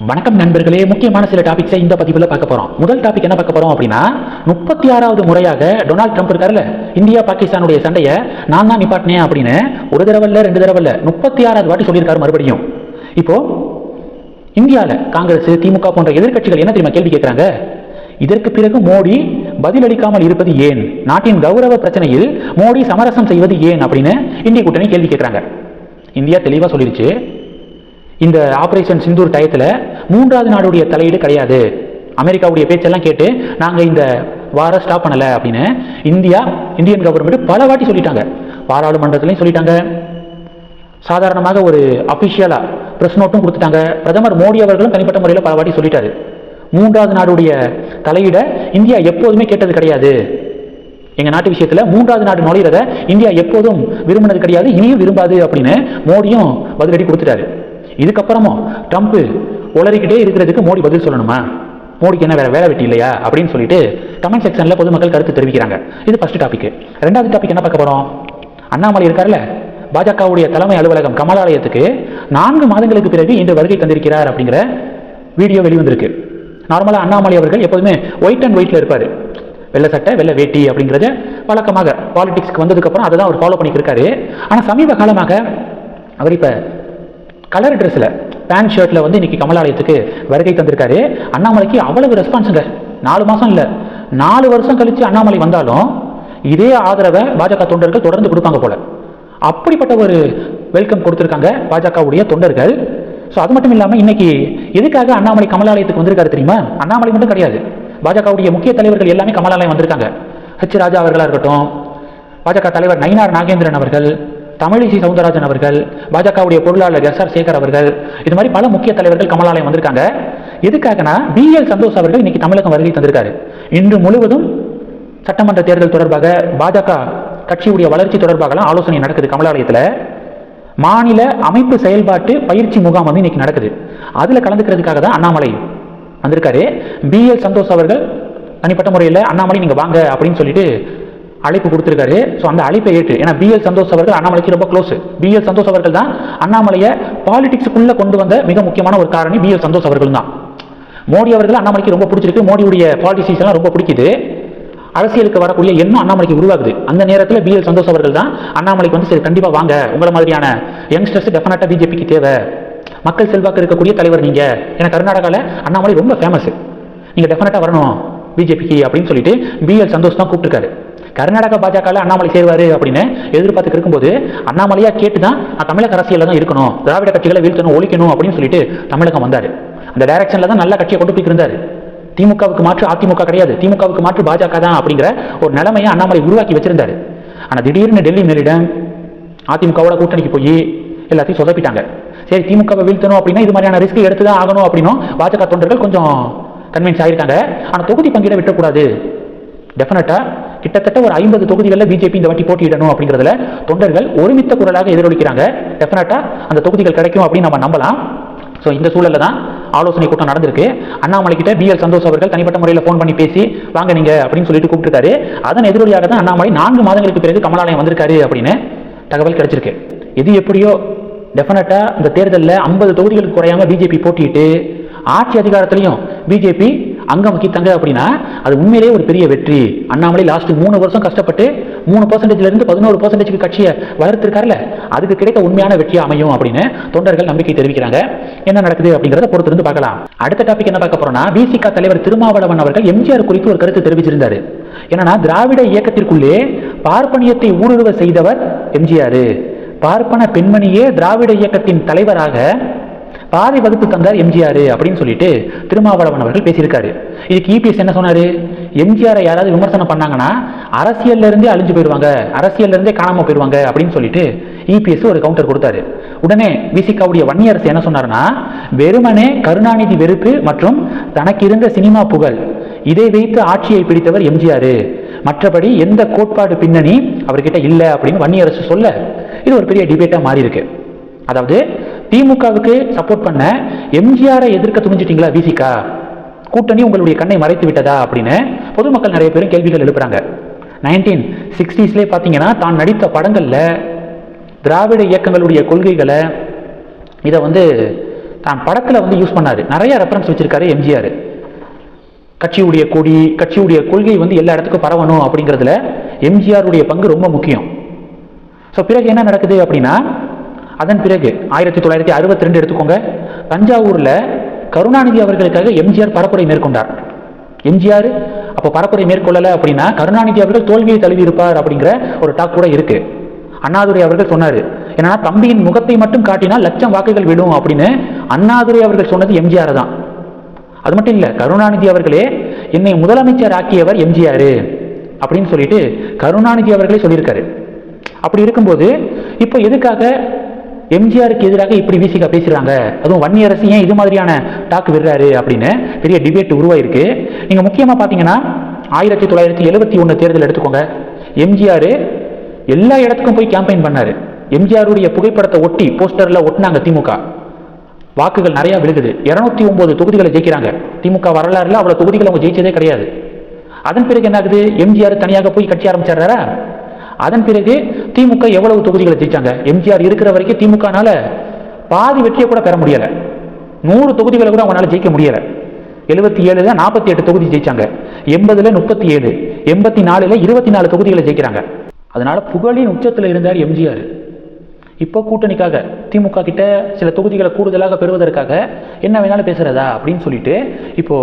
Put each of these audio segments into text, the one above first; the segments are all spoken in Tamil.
வணக்கம் நண்பர்களே முக்கியமான சில டாபிக்ஸை இந்த பதிவில் பார்க்க போறோம். முதல் டாபிக் என்ன பார்க்க போறோம் அப்படின்னா முப்பத்தி ஆறாவது முறையாக டொனால்ட் ட்ரம்ப் இருக்காருல்ல இந்தியா பாகிஸ்தானுடைய சண்டையை நான் தான் நிப்பாட்டினேன் அப்படின்னு ஒரு தடவை இல்ல ரெண்டு தடவை இல்ல முப்பத்தி ஆறாவது வாட்டி சொல்லியிருக்காரு மறுபடியும். இப்போ இந்தியாவில் காங்கிரஸ் திமுக போன்ற எதிர்க்கட்சிகள் என்ன தெரியுமா கேள்வி கேட்குறாங்க இதற்கு பிறகு மோடி பதிலளிக்காமல் இருப்பது ஏன்? நாட்டின் கௌரவ பிரச்சனையில் மோடி சமரசம் செய்வது ஏன் அப்படின்னு இந்திய கூட்டணி கேள்வி கேட்குறாங்க இந்தியா தெளிவாக சொல்லிருச்சு. இந்த ஆபரேஷன் சிந்தூர் டயத்தில் மூன்றாவது நாடுடைய தலையீடு கிடையாது. அமெரிக்காவுடைய பேச்செல்லாம் கேட்டு நாங்கள் இந்த வார ஸ்டாப் பண்ணலை அப்படின்னு இந்தியா இந்தியன் கவர்மெண்ட் பல வாட்டி சொல்லிட்டாங்க. பாராளுமன்றத்திலையும் சொல்லிட்டாங்க. சாதாரணமாக ஒரு அஃபிஷியலாக ப்ரெஸ் நோட்டும் கொடுத்துட்டாங்க. பிரதமர் மோடி அவர்களும் தனிப்பட்ட முறையில் பல வாட்டி சொல்லிட்டாரு. மூன்றாவது நாடுடைய தலையீடை இந்தியா எப்போதுமே கேட்டது கிடையாது. எங்கள் நாட்டு விஷயத்தில் மூன்றாவது நாடு நுழையிறத இந்தியா எப்போதும் விரும்பினது கிடையாது இனியும் விரும்பாது அப்படின்னு மோடியும் பதிலடி கொடுத்துட்டாரு. இதுக்கப்புறமும் ட்ரம்ப் உளறிக்கிட்டே இருக்கிறதுக்கு மோடி பதில் சொல்லணுமா? மோடிக்கு என்ன வேற வேலை வெட்டி இல்லையா? அப்படின்னு சொல்லிட்டு கமெண்ட் செக்ஷனில் பொதுமக்கள் கருத்து தெரிவிக்கிறாங்க. இது ஃபர்ஸ்ட் டாபிக் ரெண்டாவது டாபிக் என்ன பார்க்க போகிறோம் அண்ணாமலை இருக்கார்ல? பாஜகவுடைய தலைமை அலுவலகம் கமலாலயத்துக்கு நான்கு மாதங்களுக்கு பிறகு இன்று வருகை தந்திருக்கிறார் அப்படிங்கிற வீடியோ வெளிவந்திருக்கு. நார்மலாக அண்ணாமலை அவர்கள் எப்போதுமே ஒயிட் அண்ட் ஒயிட்டில் இருப்பார். வெள்ளை சட்டை வெள்ளை வேட்டி அப்படிங்கிறது வழக்கமாக பாலிடிக்ஸ்க்கு வந்ததுக்கப்புறம் அதை தான் அவர் ஃபாலோ பண்ணிட்டு இருக்காரு. ஆனால் சமீப காலமாக அவர் இப்போ கலர் ட்ரெஸ்ஸில் பேண்ட் ஷர்ட்டில் வந்து இன்றைக்கி கமலாலயத்துக்கு வருகை தந்திருக்காரு. அண்ணாமலைக்கு அவ்வளவு ரெஸ்பான்ஸுங்க நாலு மாதம் இல்லை. நாலு வருஷம் கழித்து அண்ணாமலை வந்தாலும் இதே ஆதரவை பாஜக தொண்டர்கள் தொடர்ந்து கொடுப்பாங்க போல. அப்படிப்பட்ட ஒரு வெல்கம் கொடுத்துருக்காங்க பாஜகவுடைய தொண்டர்கள். ஸோ அது மட்டும் இல்லாமல் இன்னைக்கு எதுக்காக அண்ணாமலை கமலாலயத்துக்கு வந்திருக்காரு தெரியுமா? அண்ணாமலை மட்டும் கிடையாது. பாஜகவுடைய முக்கிய தலைவர்கள் எல்லாமே கமலாலயம் வந்திருக்காங்க. ஹெச் ராஜா அவர்களாக இருக்கட்டும் பாஜக தலைவர் நயினார் நாகேந்திரன் அவர்கள் தமிழிசை சவுந்தரராஜன் அவர்கள் பாஜகவுடைய பொருளாளர் எஸ் ஆர் சேகர் அவர்கள் இது மாதிரி பல முக்கிய தலைவர்கள் கமலாலயம் வந்திருக்காங்க. எதுக்காகனா பிஎல் சந்தோஷ் அவர்கள் இன்னைக்கு தமிழகம் வருகை தந்திருக்காரு. இன்று முழுவதும் சட்டமன்ற தேர்தல் தொடர்பாக பாஜக கட்சியுடைய வளர்ச்சி தொடர்பாகலாம் ஆலோசனை நடக்குது கமலாலயத்தில். மாநில அமைப்பு செயல்பாட்டு பயிற்சி முகாம் வந்து இன்னைக்கு நடக்குது. அதில் கலந்துக்கிறதுக்காக தான் அண்ணாமலை வந்திருக்காரு. பிஎல் சந்தோஷ் அவர்கள் தனிப்பட்ட முறையில் அண்ணாமலை நீங்கள் வாங்க அப்படின்னு சொல்லிட்டு அழைப்பு கொடுத்துருக்காரு. ஸோ அந்த அழைப்பை ஏற்று ஏன்னா பிஎல் சந்தோஷ் அவர்கள் அண்ணாமலைக்கு ரொம்ப க்ளோஸ் பிஎல் சந்தோஷ் அவர்கள் தான் அண்ணாமலையை பாலிடிக்ஸுக்குள்ளே கொண்டு வந்த மிக முக்கியமான ஒரு காரணி பிஎல் சந்தோஷ் அவர்கள் தான். மோடி அவர்கள் அண்ணாமலைக்கு ரொம்ப பிடிச்சிருக்கு. மோடியுடைய பாலிசிஸ் எல்லாம் ரொம்ப பிடிக்குது. அரசியலுக்கு வரக்கூடிய எண்ணம் அண்ணாமலைக்கு உருவாகுது. அந்த நேரத்தில் பிஎல் சந்தோஷ் அவர்கள் தான் அண்ணாமலைக்கு வந்து சரி கண்டிப்பாக வாங்க உங்களை மாதிரியான யங்ஸ்டர்ஸ் டெஃபினட்டாக பிஜேபிக்கு தேவை. மக்கள் செல்வாக்கு இருக்கக்கூடிய தலைவர் நீங்கள் ஏன்னா கர்நாடகாவில் அண்ணாமலை ரொம்ப ஃபேமஸ் நீங்கள் டெஃபினட்டாக வரணும் பிஜேபிக்கு அப்படின்னு சொல்லிட்டு பிஎல் சந்தோஷ் தான் கூப்பிட்டுருக்காரு. கர்நாடக பாஜகவில் அண்ணாமலை சேருவாரு அப்படின்னு எதிர்பார்த்து இருக்கும்போது அண்ணாமலையா கேட்டு தான் தமிழக அரசியலில் தான் இருக்கணும். திராவிட கட்சிகளை வீழ்த்தணும் ஒழிக்கணும் அப்படின்னு சொல்லிட்டு தமிழகம் வந்தார். அந்த டைரக்ஷனில் தான் நல்ல கட்சியை கொண்டு போய்க்கு இருந்தார். திமுகவுக்கு மாற்று அதிமுக கிடையாது. திமுகவுக்கு மாற்று பாஜக தான் அப்படிங்கிற ஒரு நிலைமையை அண்ணாமலை உருவாக்கி வச்சிருந்தாரு. ஆனால் திடீர்னு டெல்லி மேலிடம் அதிமுகவோட கூட்டணிக்கு போய் எல்லாத்தையும் சொதப்பிட்டாங்க. சரி திமுகவை வீழ்த்தணும் அப்படின்னா இது மாதிரியான ரிஸ்க் எடுத்து தான் ஆகணும் அப்படின்னும் பாஜக தொண்டர்கள் கொஞ்சம் கன்வின்ஸ் ஆகிருக்காங்க ஆனால் தொகுதி பங்கீட விட்டக்கூடாது. டெஃபினட்டாக கிட்டத்தட்ட ஒரு ஐம்பது தொகுதிகளில் பிஜேபி இந்த வாட்டி போட்டியிடணும் அப்படிங்கிறதுல தொண்டர்கள் ஒருமித்த குரலாக எதிரொலிக்கிறாங்க. டெஃபினட்டாக அந்த தொகுதிகள் கிடைக்கும் அப்படின்னு நம்ம நம்பலாம். ஸோ இந்த சூழலில் தான் ஆலோசனை கூட்டம் நடந்திருக்கு. அண்ணாமலை கிட்ட பிஎல் சந்தோஷ் அவர்கள் தனிப்பட்ட முறையில் ஃபோன் பண்ணி பேசி வாங்க நீங்க அப்படின்னு சொல்லிட்டு கூப்பிட்டுருக்காரு. அதன் எதிரொலியாக தான் அண்ணாமலை நான்கு மாதங்களுக்கு பிறகு கமலாலயம் வந்திருக்காரு அப்படின்னு தகவல் கிடைச்சிருக்கு. எது எப்படியோ டெஃபினட்டாக இந்த தேர்தலில் ஐம்பது தொகுதிகளுக்கு குறையாம பிஜேபி போட்டியிட்டு ஆட்சி அதிகாரத்திலையும் பிஜேபி அங்கம் தங்க அப்படின்னா அது உண்மையிலேயே ஒரு பெரிய வெற்றி. அண்ணாமலை லாஸ்ட் மூணு வருஷம் கஷ்டப்பட்டு மூணு பர்சன்டேஜ்லேருந்து பதினோரு பர்சன்டேஜ்க்கு கட்சியை வளர்த்திருக்காருல்ல அதுக்கு கிடைத்த உண்மையான வெற்றி அமையும் அப்படின்னு தொண்டர்கள் நம்பிக்கை தெரிவிக்கிறாங்க. என்ன நடக்குது அப்படிங்கிறத பொறுத்திருந்து பார்க்கலாம். அடுத்த டாபிக் என்ன பார்க்க போறோம்னா விசிகா தலைவர் திருமாவளவன் அவர்கள் எம்ஜிஆர் குறித்து ஒரு கருத்து தெரிவிச்சிருந்தாரு. என்னன்னா திராவிட இயக்கத்திற்குள்ளே பார்ப்பனியத்தை ஊடுருவ செய்தவர் எம்ஜிஆர். பார்ப்பன பெண்மணியே திராவிட இயக்கத்தின் தலைவராக பாதை வகுப்பு தந்தார் எம்ஜிஆர் அப்படின்னு சொல்லிட்டு திருமாவளவன் அவர்கள் பேசியிருக்காரு. இதுக்கு இபிஎஸ் என்ன சொன்னாரு? எம்ஜிஆரை யாராவது விமர்சனம் பண்ணாங்கன்னா அரசியல்ல இருந்தே அழிஞ்சு போயிடுவாங்க அரசியல்ல இருந்தே காணாம போயிடுவாங்க அப்படின்னு சொல்லிட்டு இபிஎஸ் ஒரு கவுண்டர் கொடுத்தாரு. உடனே விசிகாவுடைய வன்னியரசு என்ன சொன்னாருன்னா வெறுமனே கருணாநிதி வெறுப்பு மற்றும் தனக்கு இருந்த சினிமா புகழ் இதை வைத்து ஆட்சியை பிடித்தவர் எம்ஜிஆர். மற்றபடி எந்த கோட்பாடு பின்னணி அவர்கிட்ட இல்லை அப்படின்னு வன்னியரசு சொல்ல இது ஒரு பெரிய டிபேட்டாக மாறி இருக்கு அதாவது திமுகவுக்கு சப்போர்ட் பண்ண எம்ஜிஆரை எதிர்க்க துணிஞ்சிட்டீங்களா விசிகா கூட்டணி உங்களுடைய கண்ணை மறைத்து விட்டதா அப்படின்னு பொதுமக்கள் நிறைய பேரும் கேள்விகள் எழுப்புறாங்க. நைன்டீன் சிக்ஸ்டீஸ்லேயே பார்த்தீங்கன்னா தான் நடித்த படங்களில் திராவிட இயக்கங்களுடைய கொள்கைகளை இதை வந்து தான் படத்தில் வந்து யூஸ் பண்ணாரு. நிறைய ரெஃபரன்ஸ் வச்சுருக்காரு எம்ஜிஆர். கட்சியுடைய கொடி கட்சியுடைய கொள்கை வந்து எல்லா இடத்துக்கும் பரவணும் அப்படிங்கிறதுல எம்ஜிஆருடைய பங்கு ரொம்ப முக்கியம். ஸோ பிறகு என்ன நடக்குது அப்படின்னா அதன் பிறகு ஆயிரத்தி தொள்ளாயிரத்தி அறுபத்தி ரெண்டு எடுத்துக்கோங்க. தஞ்சாவூரில் கருணாநிதி அவர்களுக்காக எம்ஜிஆர் பரப்புரை மேற்கொண்டார். எம்ஜிஆர் அப்போ பரப்புரை மேற்கொள்ளலை அப்படின்னா கருணாநிதி அவர்கள் தோல்வியை தழுவி இருப்பார் அப்படிங்கிற ஒரு டாக் கூட இருக்கு. அண்ணாதுரை அவர்கள் சொன்னார் ஏன்னா தம்பியின் முகத்தை மட்டும் காட்டினால் லட்சம் வாக்குகள் விடும் அப்படின்னு அண்ணாதுரை அவர்கள் சொன்னது எம்ஜிஆர் தான். அது மட்டும் இல்லை கருணாநிதி அவர்களே என்னை முதலமைச்சர் ஆக்கியவர் எம்ஜிஆர் அப்படின்னு சொல்லிட்டு கருணாநிதி அவர்களே சொல்லியிருக்காரு. அப்படி இருக்கும்போது இப்போ எதுக்காக எம்ஜிஆருக்கு எதிராக இப்படி விசிகா பேசுகிறாங்க அதுவும் வன்னியரசு ஏன் இது மாதிரியான டாக் விடுறாரு அப்படின்னு பெரிய டிபேட் உருவாயிருக்கு. நீங்கள் முக்கியமாக பார்த்தீங்கன்னா ஆயிரத்தி தொள்ளாயிரத்தி எழுபத்தி ஒன்று தேர்தல் எடுத்துக்கோங்க. எம்ஜிஆர் எல்லா இடத்துக்கும் போய் கேம்பெயின் பண்ணார். எம்ஜிஆருடைய புகைப்படத்தை ஒட்டி போஸ்டரில் ஒட்டினாங்க திமுக. வாக்குகள் நிறையா விழுகுது. இரநூத்தி ஒன்பது தொகுதிகளை ஜெயிக்கிறாங்க. திமுக வரலாறுல அவ்வளோ தொகுதிகள் அவங்க ஜெயிச்சதே கிடையாது. அதன் பிறகு என்ன ஆகுது எம்ஜிஆர் தனியாக போய் கட்சி ஆரம்பிச்சாரா? அதன் பிறகு திமுக எவ்வளவு தொகுதிகளை ஜெயிச்சாங்க? எம்ஜிஆர் இருக்கிற வரைக்கும் திமுகனால பாதி வெற்றியை கூட பெற முடியல. நூறு தொகுதிகளை கூட அவங்களால ஜெயிக்க முடியல. எழுபத்தி ஏழுல நாற்பத்தி எட்டு தொகுதி ஜெயிச்சாங்க. எண்பதுல முப்பத்தி ஏழு. எண்பத்தி நாலுல இருபத்தி நாலு தொகுதிகளை ஜெயிக்கிறாங்க. அதனால புகழின் உச்சத்தில் இருந்தார் எம்ஜிஆர். இப்போ கூட்டணிக்காக திமுக கிட்ட சில தொகுதிகளை கூடுதலாக பெறுவதற்காக என்ன வேணாலும் பேசுறதா அப்படின்னு சொல்லிட்டு இப்போ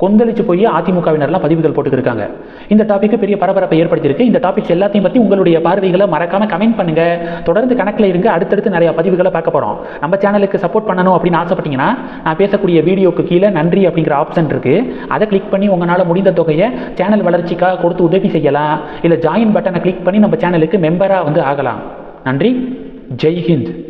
கொந்தளிச்சு போய் அதிமுகவினர்லாம் பதிவுகள் போட்டுக்கிருக்காங்க. இந்த டாபிக் பெரிய பரபரப்பை ஏற்படுத்தியிருக்கு. இந்த டாபிக்ஸ் எல்லாத்தையும் பற்றி உங்களுடைய பார்வைகளை மறக்காம கமெண்ட் பண்ணுங்க. தொடர்ந்து கணக்கில் இருங்க. அடுத்தடுத்து நிறைய பதிவுகளை பார்க்க போகிறோம் நம்ம சேனலுக்கு சப்போர்ட் பண்ணணும் அப்படின்னு ஆசைப்பட்டீங்கன்னா நான் பேசக்கூடிய வீடியோக்கு கீழே நன்றி அப்படிங்கிற ஆப்ஷன் இருக்கு. அதை கிளிக் பண்ணி உங்களால் முடிந்த தொகையை சேனல் வளர்ச்சிக்காக கொடுத்து உதவி செய்யலாம். இல்லை ஜாயின் பட்டனை கிளிக் பண்ணி நம்ம சேனலுக்கு மெம்பராக வந்து ஆகலாம். நன்றி. ஜெய் ஹிந்த்.